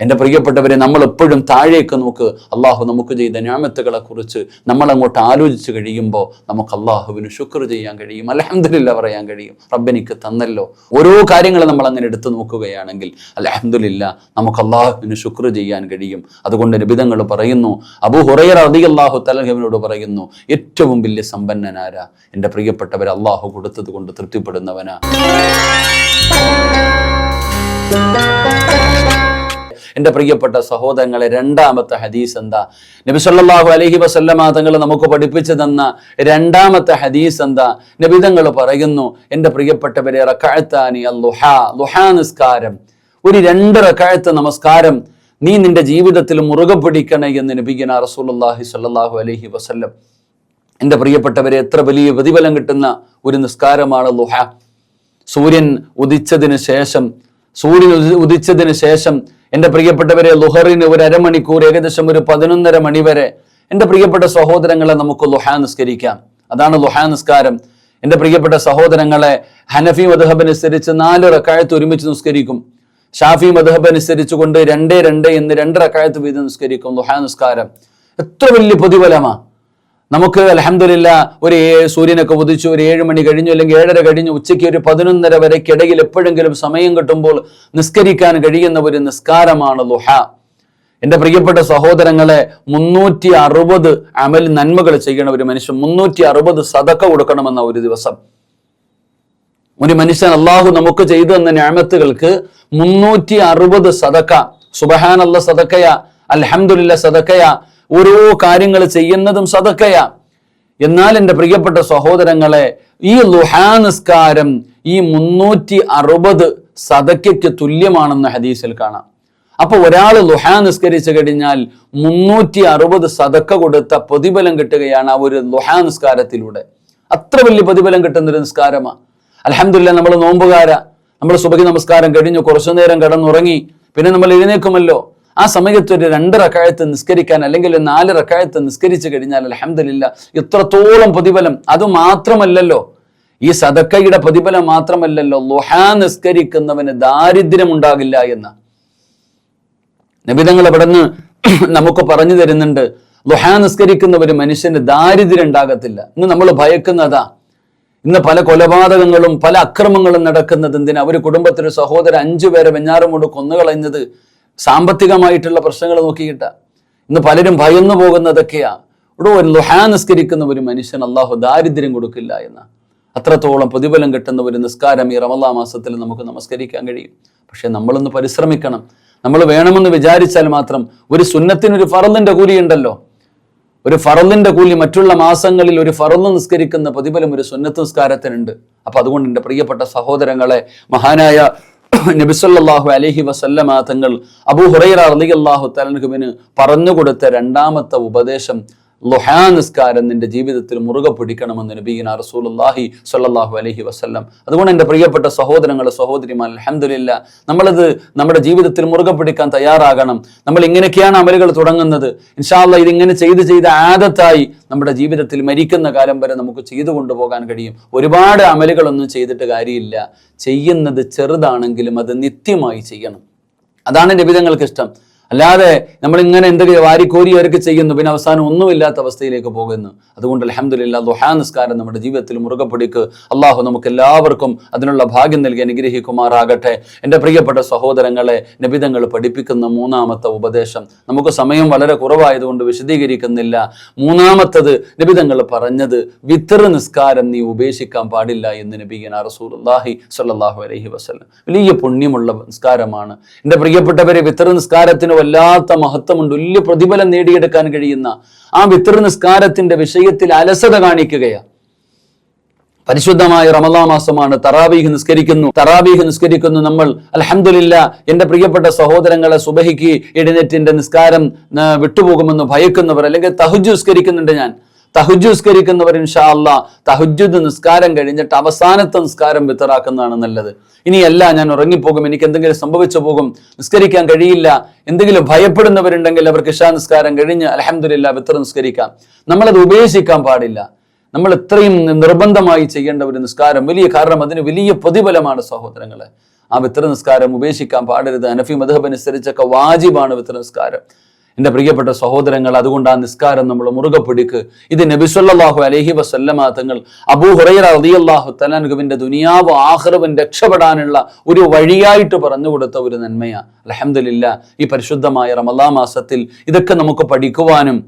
എന്റെ പ്രിയപ്പെട്ടവരെ നമ്മൾ എപ്പോഴും താഴേക്ക് നോക്ക്. അള്ളാഹു നമുക്ക് ചെയ്ത ഞാമത്തുകളെ കുറിച്ച് നമ്മൾ അങ്ങോട്ട് ആലോചിച്ച് കഴിയുമ്പോൾ നമുക്ക് അള്ളാഹുവിന് ശുക്ർ ചെയ്യാൻ കഴിയും അലഹമില്ല പറയാൻ കഴിയും. റബ്ബനിക്ക് തന്നല്ലോ. ഓരോ കാര്യങ്ങൾ നമ്മൾ അങ്ങനെ എടുത്തു നോക്കുകയാണെങ്കിൽ അലഹമില്ല നമുക്ക് അള്ളാഹുവിന് ശുക്ർ ചെയ്യാൻ കഴിയും. അതുകൊണ്ട് നിബിതങ്ങൾ പറയുന്നു അബു ഹുറയർ അതി അള്ളാഹു തലഹവിനോട് പറയുന്നു ഏറ്റവും വലിയ സമ്പന്നനാരാ? എന്റെ പ്രിയപ്പെട്ടവർ അള്ളാഹു കൊടുത്തത് കൊണ്ട് തൃപ്തിപ്പെടുന്നവനാ. എന്റെ പ്രിയപ്പെട്ട സഹോദരങ്ങളെ രണ്ടാമത്തെ ഹദീസ് എന്താ? നബി സല്ലല്ലാഹു അലൈഹി വസല്ലമ തങ്ങൾ നമുക്ക് പഠിപ്പിച്ചു തന്ന രണ്ടാമത്തെ ഹദീസ് എന്താ? നബിതങ്ങൾ പറയുന്നു എന്റെ പ്രിയപ്പെട്ടവരെ റക്കാഴ്ത്താനി അല്ലുഹാ ലുഹാ നിസ്കാരം. ഒരു രണ്ട് റക്കാഴ്ത്ത നമസ്കാരം. നീ നിന്റെ ജീവിതത്തിൽ മുറുകെ പിടിക്കണേ എന്ന് നബിഗന റസൂലുള്ളാഹി സല്ലാഹു അലഹി വസല്ലം. എന്റെ പ്രിയപ്പെട്ടവരെ എത്ര വലിയ പ്രതിഫലം കിട്ടുന്ന ഒരു നിസ്കാരമാണ് ലുഹ. സൂര്യൻ ഉദിച്ചതിന് ശേഷം സൂര്യൻ ഉദി- ഉദിച്ചതിന് ശേഷം എന്റെ പ്രിയപ്പെട്ടവരെ ലുഹറിന് ഒരു അരമണിക്കൂർ ഏകദേശം ഒരു പതിനൊന്നര മണി വരെ എന്റെ പ്രിയപ്പെട്ട സഹോദരങ്ങളെ നമുക്ക് ലുഹാ നിസ്കരിക്കാം. അതാണ് ലുഹാ നിസ്കാരം. എന്റെ പ്രിയപ്പെട്ട സഹോദരങ്ങളെ ഹനഫി മധുഹബ് അനുസരിച്ച് നാല് റക്കായത്ത് ഒരുമിച്ച് നിസ്കരിക്കും. ഷാഫി മധുഹബ് അനുസരിച്ചുകൊണ്ട് രണ്ടേ രണ്ട് എന്ന് രണ്ട് റക്കായത്ത് വീതം നിസ്കരിക്കും ലുഹാ നിസ്കാരം. എത്ര വലിയ പ്രതിഫലമാ. നമുക്ക് അലഹമില്ല ഒരു സൂര്യനൊക്കെ ഉദിച്ചു ഒരു ഏഴ് മണി കഴിഞ്ഞു അല്ലെങ്കിൽ ഏഴര കഴിഞ്ഞു ഉച്ചയ്ക്ക് ഒരു പതിനൊന്നര വരെക്കിടയിൽ എപ്പോഴെങ്കിലും സമയം കിട്ടുമ്പോൾ നിസ്കരിക്കാൻ കഴിയുന്ന ഒരു നിസ്കാരമാണ് ലുഹ. എന്റെ പ്രിയപ്പെട്ട സഹോദരങ്ങളെ മുന്നൂറ്റി അറുപത് അമൽ നന്മകൾ ചെയ്യണ ഒരു മനുഷ്യൻ മുന്നൂറ്റി അറുപത് സതക്ക കൊടുക്കണമെന്ന ഒരു ദിവസം. ഒരു മനുഷ്യൻ അള്ളാഹു നമുക്ക് ചെയ്തു തന്ന ഞാമത്തുകൾക്ക് മുന്നൂറ്റി അറുപത് സതക്ക സുബഹാനല്ല സതക്കയ അലഹമുല്ല സദക്കയ ഓരോ കാര്യങ്ങൾ ചെയ്യുന്നതും സതക്കയാ എന്നാൽ എന്റെ പ്രിയപ്പെട്ട സഹോദരങ്ങളെ ഈ ലുഹാ നിസ്കാരം ഈ മുന്നൂറ്റി അറുപത് സദക്കയ്ക്ക് തുല്യമാണെന്ന് ഹദീസിൽ കാണാം. അപ്പോൾ ഒരാൾ ലുഹാ നിസ്കരിച്ചു കഴിഞ്ഞാൽ മുന്നൂറ്റി അറുപത് സതക്ക കൊടുത്ത പ്രതിഫലം കിട്ടുകയാണ് ആ ഒരു ലുഹാ നിസ്കാരത്തിലൂടെ അത്ര വലിയ പ്രതിഫലം കിട്ടുന്ന ഒരു നിസ്കാരമാണ് അലഹമില്ല നമ്മൾ നോമ്പുകാര. നമ്മൾ സുബഹി നമസ്കാരം കഴിഞ്ഞു കുറച്ചു നേരം കിടന്നുറങ്ങി. പിന്നെ നമ്മൾ എഴുന്നേക്കുമല്ലോ ആ സമയത്ത് ഒരു രണ്ട് റക്കായത്ത് നിസ്കരിക്കാൻ അല്ലെങ്കിൽ ഒരു നാല് റക്കായത്ത് നിസ്കരിച്ചു കഴിഞ്ഞാൽ അലഹമില്ല ഇത്രത്തോളം പ്രതിഫലം. അത് മാത്രമല്ലല്ലോ. ഈ സദക്കയുടെ പ്രതിഫലം മാത്രമല്ലല്ലോ. ലുഹാ നിസ്കരിക്കുന്നവന് ദാരിദ്ര്യം ഉണ്ടാകില്ല എന്ന്. നബിതങ്ങൾ അവിടുന്ന് [clears throat] നമുക്ക് പറഞ്ഞു തരുന്നുണ്ട് ലുഹാ ഒരു മനുഷ്യന് ദാരിദ്ര്യം ഉണ്ടാകത്തില്ല. ഇന്ന് നമ്മൾ ഭയക്കുന്നതാ. ഇന്ന് പല കൊലപാതകങ്ങളും പല അക്രമങ്ങളും നടക്കുന്നത് എന്തിനാ? ഒരു കുടുംബത്തിൽ സഹോദരൻ അഞ്ചു പേരെ വെഞ്ഞാറും കൊണ്ട് കൊന്നുകളഞ്ഞത് സാമ്പത്തികമായിട്ടുള്ള പ്രശ്നങ്ങൾ നോക്കിയിട്ട ഇന്ന് പലരും ഭയന്നു പോകുന്നതൊക്കെയാ. ഇവിടെ ഒരു ലുഹാ നിസ്കരിക്കുന്ന ഒരു മനുഷ്യൻ അള്ളാഹു ദാരിദ്ര്യം കൊടുക്കില്ല എന്ന്. അത്രത്തോളം പ്രതിഫലം കിട്ടുന്ന ഒരു നിസ്കാരം ഈ റമല്ലാ മാസത്തിൽ നമുക്ക് നമസ്കരിക്കാൻ കഴിയും. പക്ഷെ നമ്മളൊന്ന് പരിശ്രമിക്കണം. നമ്മൾ വേണമെന്ന് വിചാരിച്ചാൽ മാത്രം ഒരു സുന്നത്തിനൊരു കൂലി കൂലിയുണ്ടല്ലോ ഒരു ഫറന്നിന്റെ കൂലി മറ്റുള്ള മാസങ്ങളിൽ ഒരു ഫറന്ന് നിസ്കരിക്കുന്ന പ്രതിഫലം ഒരു സുന്നത്ത് നിസ്കാരത്തിനുണ്ട്. അപ്പൊ അതുകൊണ്ട് എന്റെ പ്രിയപ്പെട്ട സഹോദരങ്ങളെ മഹാനായ നബിസല്ലാഹു അലഹി വസല്ലമ തങ്ങൾ അബൂ ഹുറൈറ അള്ളാഹു തലനുഹുവിന് പറഞ്ഞുകൊടുത്ത രണ്ടാമത്തെ ഉപദേശം ലുഹാ നിസ്കാരം നിന്റെ ജീവിതത്തിൽ മുറുകെ പിടിക്കണമെന്ന് നബീന റസൂലുള്ളാഹി സ്വല്ലല്ലാഹു അലഹി വസല്ലം. അതുകൊണ്ട് എന്റെ പ്രിയപ്പെട്ട സഹോദരങ്ങളെ സഹോദരിമാർ അലഹമില്ല നമ്മളത് നമ്മുടെ ജീവിതത്തിൽ മുറുകെ പിടിക്കാൻ തയ്യാറാകണം. നമ്മൾ ഇങ്ങനെയൊക്കെയാണ് അമലുകൾ തുടങ്ങുന്നത്. ഇൻഷാല്ല ഇതിങ്ങനെ ചെയ്ത് ചെയ്ത് ആദത്തായി നമ്മുടെ ജീവിതത്തിൽ മരിക്കുന്ന കാലം വരെ നമുക്ക് ചെയ്തു കൊണ്ടുപോകാൻ കഴിയും. ഒരുപാട് അമലുകളൊന്നും ചെയ്തിട്ട് കാര്യമില്ല. ചെയ്യുന്നത് ചെറുതാണെങ്കിലും അത് നിത്യമായി ചെയ്യണം. അതാണ് നിബിധങ്ങൾക്ക് ഇഷ്ടം. അല്ലാതെ നമ്മൾ ഇങ്ങനെ എന്തെങ്കിലും വാരിക്കോരി അവർക്ക് ചെയ്യുന്നു പിന്നെ അവസാനം ഒന്നുമില്ലാത്ത അവസ്ഥയിലേക്ക് പോകുന്നു. അതുകൊണ്ട് അലഹമില്ല ദുഹാ നിസ്കാരം നമ്മുടെ ജീവിതത്തിൽ മുറുകെ പിടിക്ക്. അള്ളാഹു നമുക്ക് എല്ലാവർക്കും അതിനുള്ള ഭാഗ്യം നൽകി അനുഗ്രഹിക്കുമാറാകട്ടെ. എന്റെ പ്രിയപ്പെട്ട സഹോദരങ്ങളെ നബിതങ്ങൾ പഠിപ്പിക്കുന്ന മൂന്നാമത്തെ ഉപദേശം. നമുക്ക് സമയം വളരെ കുറവായതുകൊണ്ട് വിശദീകരിക്കുന്നില്ല. മൂന്നാമത്തത് നബിതങ്ങൾ പറഞ്ഞത് വിത്തർ നിസ്കാരം നീ ഉപേക്ഷിക്കാൻ പാടില്ല എന്ന് നബീന റസൂലുള്ളാഹി സല്ലാഹു അലഹി വസ്ലം വലിയ പുണ്യമുള്ള നിസ്കാരമാണ്. എന്റെ പ്രിയപ്പെട്ടവരെ വിത്തർ നിസ്കാരത്തിന് വല്ലാത്ത മഹത്വമുണ്ട്. വലിയ പ്രതിഫലം നേടിയെടുക്കാൻ കഴിയുന്ന ആ വിത്ര നിസ്കാരത്തിന്റെ വിഷയത്തിൽ അലസത കാണിക്കുകയാണ്. പരിശുദ്ധമായ റമദാ മാസമാണ്. തറാബീഹ് നിസ്കരിക്കുന്നു. തറാബീഹ് നിസ്കരിക്കുന്നു. നമ്മൾ അലഹമില്ല എന്റെ പ്രിയപ്പെട്ട സഹോദരങ്ങളെ സുബഹിക്ക് എഴുന്നേറ്റിന്റെ നിസ്കാരം വിട്ടുപോകുമെന്ന് ഭയക്കുന്നവർ അല്ലെങ്കിൽ തഹുജ് നിസ്കരിക്കുന്നുണ്ട് ഞാൻ. തഹുജ് ഇൻഷാല്ല ഇൻഷാ അല്ലാ തഹുജുദ് നിസ്കാരം കഴിഞ്ഞിട്ട് അവസാനത്തെ നിസ്കാരം വിത്തറാക്കുന്നതാണ് നല്ലത്. ഇനിയല്ല ഞാൻ ഉറങ്ങിപ്പോകും എനിക്ക് എന്തെങ്കിലും സംഭവിച്ചു പോകും നിസ്കരിക്കാൻ കഴിയില്ല എന്തെങ്കിലും ഭയപ്പെടുന്നവരുണ്ടെങ്കിൽ അവർക്ക് ഇഷാ നിസ്കാരം കഴിഞ്ഞ് അലഹമില്ല വിത്തർ നിസ്കരിക്കാം. നമ്മളത് ഉപേക്ഷിക്കാൻ പാടില്ല. നമ്മൾ ഇത്രയും നിർബന്ധമായി ചെയ്യേണ്ട ഒരു നിസ്കാരം വലിയ കാരണം അതിന് വലിയ പ്രതിഫലമാണ് സഹോദരങ്ങളെ. ആ വിത്ര നിസ്കാരം ഉപേക്ഷിക്കാൻ പാടരുത്. അനഫി മധബ് അനുസരിച്ചൊക്കെ വാജിബാണ് വിത്ര നിസ്കാരം. എന്റെ പ്രിയപ്പെട്ട സഹോദരങ്ങൾ അതുകൊണ്ട് ആ നിസ്കാരം നമ്മൾ മുറുകെ പിടിക്ക്. ഇത് നബിസ്വല്ലാഹു അലഹി വസല്ലമ തങ്ങൾ അബൂ ഹുറൈറ റളിയല്ലാഹു തലാൻഹുവിന്റെ ദുനിയാവ് ആഹ്റവൻ രക്ഷപ്പെടാനുള്ള ഒരു വഴിയായിട്ട് പറഞ്ഞു കൊടുത്ത ഒരു നന്മയാണ് അലഹമില്ല ഈ പരിശുദ്ധമായ റമലാ മാസത്തിൽ ഇതൊക്കെ നമുക്ക് പഠിക്കുവാനും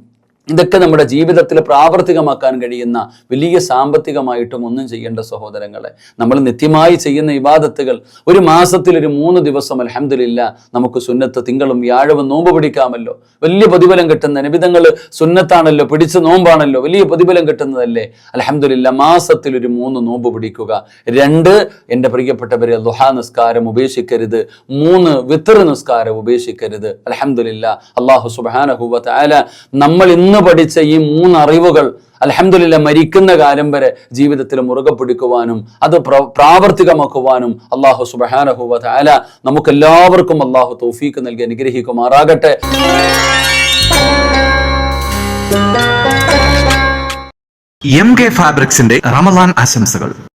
ഇതൊക്കെ നമ്മുടെ ജീവിതത്തിൽ പ്രാവർത്തികമാക്കാൻ കഴിയുന്ന വലിയ സാമ്പത്തികമായിട്ടും ഒന്നും ചെയ്യേണ്ട സഹോദരങ്ങളെ. നമ്മൾ നിത്യമായി ചെയ്യുന്ന ഇബാദത്തുകൾ ഒരു മാസത്തിൽ ഒരു മൂന്ന് ദിവസം അലഹമില്ല നമുക്ക് സുന്നത്ത് തിങ്കളും വ്യാഴവും നോമ്പ് പിടിക്കാമല്ലോ. വലിയ പ്രതിഫലം കിട്ടുന്ന നിബിധങ്ങൾ സുന്നത്താണല്ലോ പിടിച്ച നോമ്പാണല്ലോ വലിയ പ്രതിഫലം കിട്ടുന്നതല്ലേ? അലഹമില്ല മാസത്തിൽ ഒരു മൂന്ന് നോമ്പ് പിടിക്കുക. രണ്ട് എന്റെ പ്രിയപ്പെട്ടവരെ ദുഹാ നിസ്കാരം ഉപേക്ഷിക്കരുത്. മൂന്ന് വിത്തർ നിസ്കാരം ഉപേക്ഷിക്കരുത്. അലഹമില്ല അള്ളാഹു സുബാനഹുവ ആല നമ്മൾ ഇന്ന് പഠിച്ച ഈ മൂന്ന് അറിവുകൾ അലഹമില്ല മരിക്കുന്ന കാലം വരെ ജീവിതത്തിൽ മുറുകെ പിടിക്കുവാനും അത് പ്ര- പ്രാവർത്തികമാക്കുവാനും അള്ളാഹു സുബാനഹുല നമുക്ക് എല്ലാവർക്കും അള്ളാഹു തോഫീക്ക് നൽകി അനുഗ്രഹിക്കുമാറാകട്ടെ. എം കെ ഫാബ്രിക്സിന്റെ റമദാൻ ആശംസകൾ.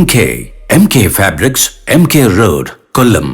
My MK. MK Fabrics. MK Road. Kollam.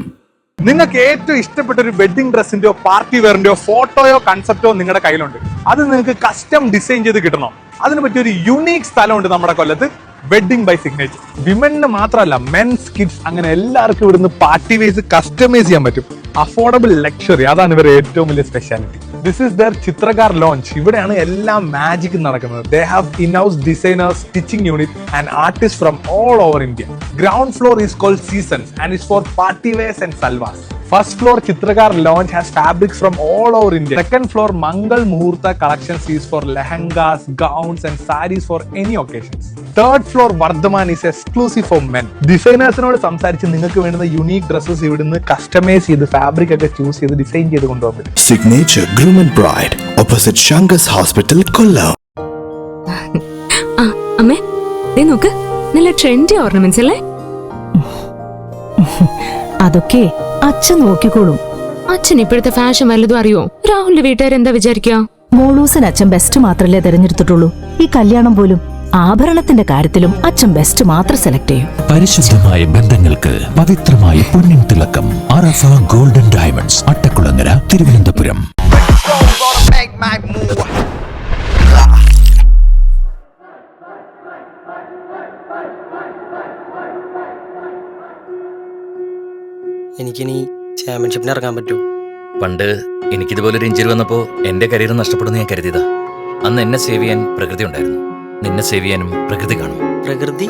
നിങ്ങൾക്ക് ഏറ്റവും ഇഷ്ടപ്പെട്ട ഒരു വെഡിങ് ഡ്രസ്സിന്റെയോ പാർട്ടി വെയറിന്റെയോ ഫോട്ടോയോ കൺസെപ്റ്റോ നിങ്ങളുടെ കയ്യിലുണ്ട് അത് നിങ്ങൾക്ക് കസ്റ്റം ഡിസൈൻ ചെയ്ത് കിട്ടണം അതിന് പറ്റിയ ഒരു യുണീക് സ്ഥലമുണ്ട് നമ്മുടെ കൊല്ലത്ത് വെഡിങ് ബൈ സിഗ്നേച്ചർ വിമനിന് മാത്രമല്ല മെൻസ് കിഡ്സ് അങ്ങനെ എല്ലാവർക്കും ഇവിടുന്ന് പാർട്ടി വേസ് കസ്റ്റമൈസ് ചെയ്യാൻ പറ്റും അഫോർഡബിൾ ലക്ഷറി അതാണ് ഇവരുടെ ഏറ്റവും വലിയ speciality this is the Chitrakar lounge ഇവിടെയാണ് എല്ലാ മാജിക് നടക്കുന്നത്. They have in house designers stitching unit and artist from all over India ground floor is called Seasons and is for party wears and salwars first floor Chitrakar lounge has fabrics from all over India second floor Mangal Muhurtha collections is for lehengas gowns and saris for any occasions third floor Vardhaman is exclusive for men ഡിസൈനേഴ്സിനോട് സംസാരിച്ച് നിങ്ങൾക്ക് വേണ്ടുന്ന unique dresses ഇവിടുന്ന് customise ചെയ്ത് fabric ഒക്കെ choose ചെയ്ത് design ചെയ്ത് കൊണ്ടുപോകും signature groom and bride opposite Shankar's hospital Kollam നോക്ക് നല്ല ട്രെൻഡി ഓർണമെന്റ്സ് അല്ലേ? അതൊക്കെ അച്ഛൻ നോക്കിക്കോളും. അച്ഛൻ ഇപ്പോഴത്തെ ഫാഷൻ വല്ലതും അറിയോ? രാഹുലിന്റെ വീട്ടുകാർ എന്താ വിചാരിക്കുക മോളൂസൻ അച്ഛൻ ബെസ്റ്റ് മാത്രല്ലേ തെരഞ്ഞെടുത്തിട്ടുള്ളൂ. ഈ കല്യാണം പോലും ആഭരണത്തിന്റെ കാര്യത്തിലും അച്ഛൻ ബെസ്റ്റ് മാത്രം സെലക്ട് ചെയ്യും. പരിശുദ്ധമായ ബന്ധങ്ങൾക്ക് പവിത്രമായ പൊന്നിൻ തിളക്കം. Arafa golden diamonds Attakulangara Thiruvananthapuram. എനിക്കിനി ചാമ്പ്യൻഷിപ്പിന് ഇറങ്ങാൻ പറ്റൂ. പണ്ട് എനിക്കിതുപോലൊരു ഇഞ്ചുറി വന്നപ്പോൾ എന്റെ കരിയർ നഷ്ടപ്പെടുന്നു ഞാൻ കരുതിയതാ. അന്ന് എന്നെ സേവ് ചെയ്യാൻ പ്രകൃതി ഉണ്ടായിരുന്നു. നിന്നെ സേവ് ചെയ്യാനും പ്രകൃതി കാണും. പ്രകൃതി?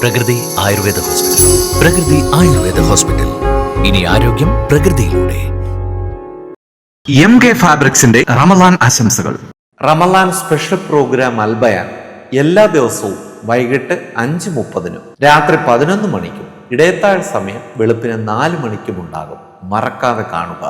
പ്രകൃതി ആയുർവേദ ഹോസ്പിറ്റൽ പ്രകൃതി ആയുർവേദ ഹോസ്പിറ്റൽ ഇനി ആരോഗ്യം പ്രകൃതിയിലൂടെ. എം കെ ഫാബ്രിക്സിന്റെ റമലാൻ ആശംസകൾ. റമലാൻ സ്പെഷ്യൽ പ്രോഗ്രാം അൽബയാൻ എല്ലാ ദിവസവും വൈകിട്ട് അഞ്ച് മുപ്പതിനും രാത്രി പതിനൊന്ന് മണിക്കും. ഇടയത്താഴ് സമയം വെളുപ്പിന് നാല് മണിക്കും ഉണ്ടാകും. മറക്കാതെ കാണുക.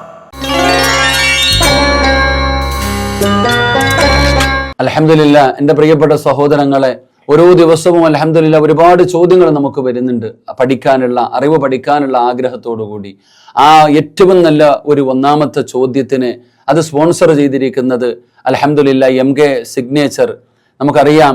അലഹമില്ല എന്റെ പ്രിയപ്പെട്ട സഹോദരങ്ങളെ ഓരോ ദിവസവും അലഹമില്ല ഒരുപാട് ചോദ്യങ്ങൾ നമുക്ക് വരുന്നുണ്ട്. പഠിക്കാനുള്ള അറിവ് പഠിക്കാനുള്ള ആഗ്രഹത്തോടു കൂടി ആ ഏറ്റവും നല്ല ഒരു ഒന്നാമത്തെ ചോദ്യത്തിന് അത് സ്പോൺസർ ചെയ്തിരിക്കുന്നത് അലഹമില്ല എം കെ സിഗ്നേച്ചർ. നമുക്കറിയാം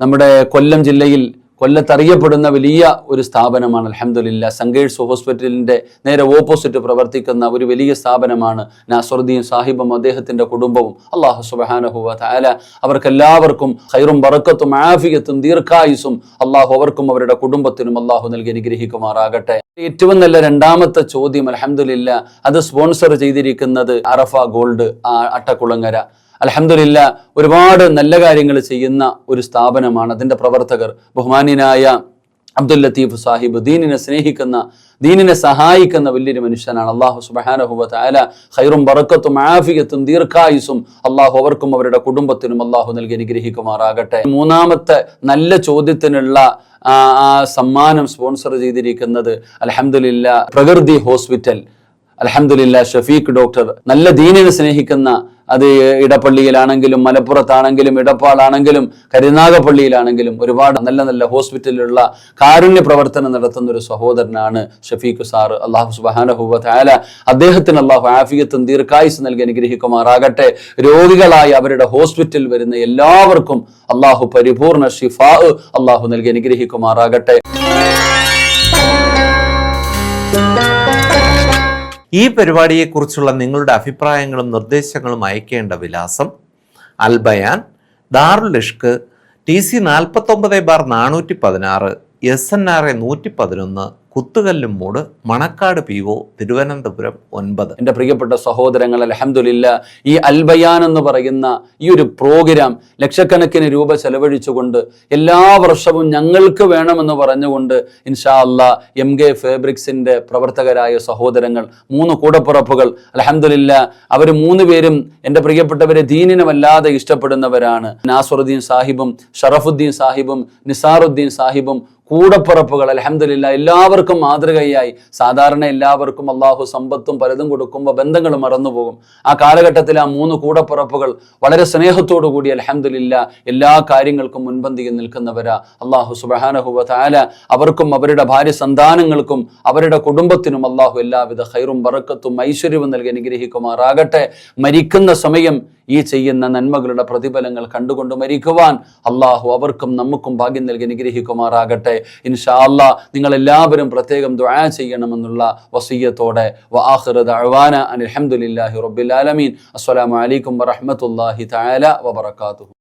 നമ്മുടെ കൊല്ലം ജില്ലയിൽ കൊല്ലത്തറിയപ്പെടുന്ന വലിയ ഒരു സ്ഥാപനമാണ് അലഹമില്ല സങ്കേഴ്സ് ഹോസ്പിറ്റലിന്റെ നേരെ ഓപ്പോസിറ്റ് പ്രവർത്തിക്കുന്ന ഒരു വലിയ സ്ഥാപനമാണ് നാസറുദ്ദീൻ സാഹിബും അദ്ദേഹത്തിന്റെ കുടുംബവും. അള്ളാഹു സുബാനഹുവ താല അവർക്കെല്ലാവർക്കും ഹൈറും ബറക്കത്തും ആഫിയത്തും ദീർഘായുസും അള്ളാഹു അവർക്കും അവരുടെ കുടുംബത്തിനും അള്ളാഹു നൽകി അനുഗ്രഹിക്കുമാറാകട്ടെ. ഏറ്റവും നല്ല രണ്ടാമത്തെ ചോദ്യം അലഹമില്ല അത് സ്പോൺസർ ചെയ്തിരിക്കുന്നത് അറഫ ഗോൾഡ് അട്ടക്കുളങ്ങര. അലഹമില്ല ഒരുപാട് നല്ല കാര്യങ്ങൾ ചെയ്യുന്ന ഒരു സ്ഥാപനമാണ് അതിന്റെ പ്രവർത്തകർ. ബഹുമാന്യനായ അബ്ദുൽ ലത്തീഫ് സാഹിബ് ദീനിനെ സ്നേഹിക്കുന്ന ദീനിനെ സഹായിക്കുന്ന വലിയൊരു മനുഷ്യനാണ് അള്ളാഹു സുബാനഹുബ താല ഹൈറും ബറക്കത്തും ആഫിയത്തും ദീർഘായുസും അള്ളാഹു അവർക്കും അവരുടെ കുടുംബത്തിനും അള്ളാഹു നൽകി അനുഗ്രഹിക്കുമാറാകട്ടെ. മൂന്നാമത്തെ നല്ല ചോദ്യത്തിനുള്ള സമ്മാനം സ്പോൺസർ ചെയ്തിരിക്കുന്നത് അലഹമില്ല പ്രകൃതി ഹോസ്പിറ്റൽ. അലഹമില്ല ഷഫീഖ് ഡോക്ടർ നല്ല ദീനിനെ സ്നേഹിക്കുന്ന അത് ഇടപ്പള്ളിയിലാണെങ്കിലും മലപ്പുറത്താണെങ്കിലും ഇടപ്പാളാണെങ്കിലും കരുനാഗപ്പള്ളിയിലാണെങ്കിലും ഒരുപാട് നല്ല നല്ല ഹോസ്പിറ്റലിലുള്ള കാരുണ്യ പ്രവർത്തനം നടത്തുന്ന ഒരു സഹോദരനാണ് ഷഫീഖ് സാർ അള്ളാഹു സുബാനഹുബ താല അദ്ദേഹത്തിന് അള്ളാഹു ആഫിയത്തും ദീർഘായുസ് നൽകി അനുഗ്രഹിക്കുമാറാകട്ടെ. രോഗികളായി അവരുടെ ഹോസ്പിറ്റലിൽ വരുന്ന എല്ലാവർക്കും അള്ളാഹു പരിപൂർണ ഷിഫാ അള്ളാഹു നൽകി അനുഗ്രഹിക്കുമാറാകട്ടെ. ഈ പരിപാടിയെക്കുറിച്ചുള്ള നിങ്ങളുടെ അഭിപ്രായങ്ങളും നിർദ്ദേശങ്ങളും അയക്കേണ്ട വിലാസം അൽബയാൻ ദാറുൽ ഇഷ്ക് ടി സി നാൽപ്പത്തൊമ്പത് ബാർ നാനൂറ്റി പതിനാറ് എസ് എൻ ആർ എ നൂറ്റി പതിനൊന്ന് കുത്തുകല്ലും മൂട് മണക്കാട് പി ഒ തിരുവനന്തപുരം ഒൻപത്. എന്റെ പ്രിയപ്പെട്ട സഹോദരങ്ങൾ അലഹമില്ല ഈ അൽബയാൻ എന്ന് പറയുന്ന ഈ ഒരു പ്രോഗ്രാം ലക്ഷക്കണക്കിന് രൂപ ചെലവഴിച്ചുകൊണ്ട് എല്ലാ വർഷവും ഞങ്ങൾക്ക് വേണമെന്ന് പറഞ്ഞുകൊണ്ട് ഇൻഷാ അല്ല എം കെ ഫേബ്രിക്സിന്റെ പ്രവർത്തകരായ സഹോദരങ്ങൾ മൂന്ന് കൂടപ്പുറപ്പുകൾ അലഹമില്ല അവർ മൂന്ന് പേരും എന്റെ പ്രിയപ്പെട്ടവരെ ദീനിനെ വല്ലാതെ ഇഷ്ടപ്പെടുന്നവരാണ്. നാസറുദ്ദീൻ സാഹിബും ഷറഫുദ്ദീൻ സാഹിബും നിസാറുദ്ദീൻ സാഹിബും കൂടപ്പുറപ്പുകൾ അലഹമില്ല എല്ലാവർക്കും മാതൃകയായി. സാധാരണ എല്ലാവർക്കും അള്ളാഹു സമ്പത്തും പലതും കൊടുക്കുമ്പോൾ ബന്ധങ്ങൾ മറന്നുപോകും. ആ കാലഘട്ടത്തിൽ ആ മൂന്ന് കൂടപ്പുറപ്പുകൾ വളരെ സ്നേഹത്തോടു കൂടി അലഹമില്ല എല്ലാ കാര്യങ്ങൾക്കും മുൻപന്തിയിൽ നിൽക്കുന്നവരാ. അള്ളാഹു സുബാനഹുവ അവർക്കും അവരുടെ ഭാര്യ സന്താനങ്ങൾക്കും അവരുടെ കുടുംബത്തിനും അള്ളാഹു എല്ലാവിധ ഹൈറും വറക്കത്തും ഐശ്വര്യവും നൽകി അനുഗ്രഹിക്കുമാറാകട്ടെ. മരിക്കുന്ന സമയം ഈ ചെയ്യുന്ന നന്മകളുടെ പ്രതിഫലങ്ങൾ കണ്ടുകൊണ്ട് മരിക്കുവാൻ അള്ളാഹു അവർക്കും നമുക്കും ഭാഗ്യം നൽകി അനുഗ്രഹിക്കുമാറാകട്ടെ. ഇൻഷാ അല്ലാ നിങ്ങൾ എല്ലാവരും പ്രത്യേകം ദുആ ചെയ്യണമെന്നുള്ള വസീയത്തോടെ. വആഖിറു ദഅവാന അൽഹംദുലില്ലാഹി ഹംദുലില്ലാഹി റബ്ബിൽ ആലമീൻ. അസ്സലാമു അലൈക്കും വറഹ്മത്തുള്ളാഹി തആല വബറകാതുഹു.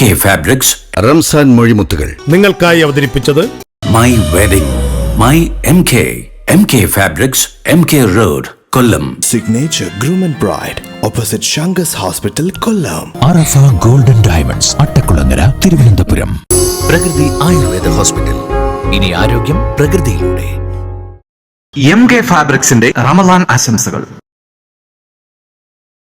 K fabrics. റംസാൻ മൊഴിമുത്തുകൾ. നിങ്ങൾക്കായി അവതരിപ്പിച്ചത് my wedding my M K M K fabrics M K road Kollam. Signature groom and bride opposite Shankar's hospital Kollam. Arafa golden diamonds Attakulangara Thiruvananthapuram. Prakruthi Ayurveda hospital. ഇനി ആരോഗ്യം പ്രകൃതിയിലൂടെ. എം കെ ഫാബ്രിക്സിന്റെ റമലാൻ ആശംസകൾ.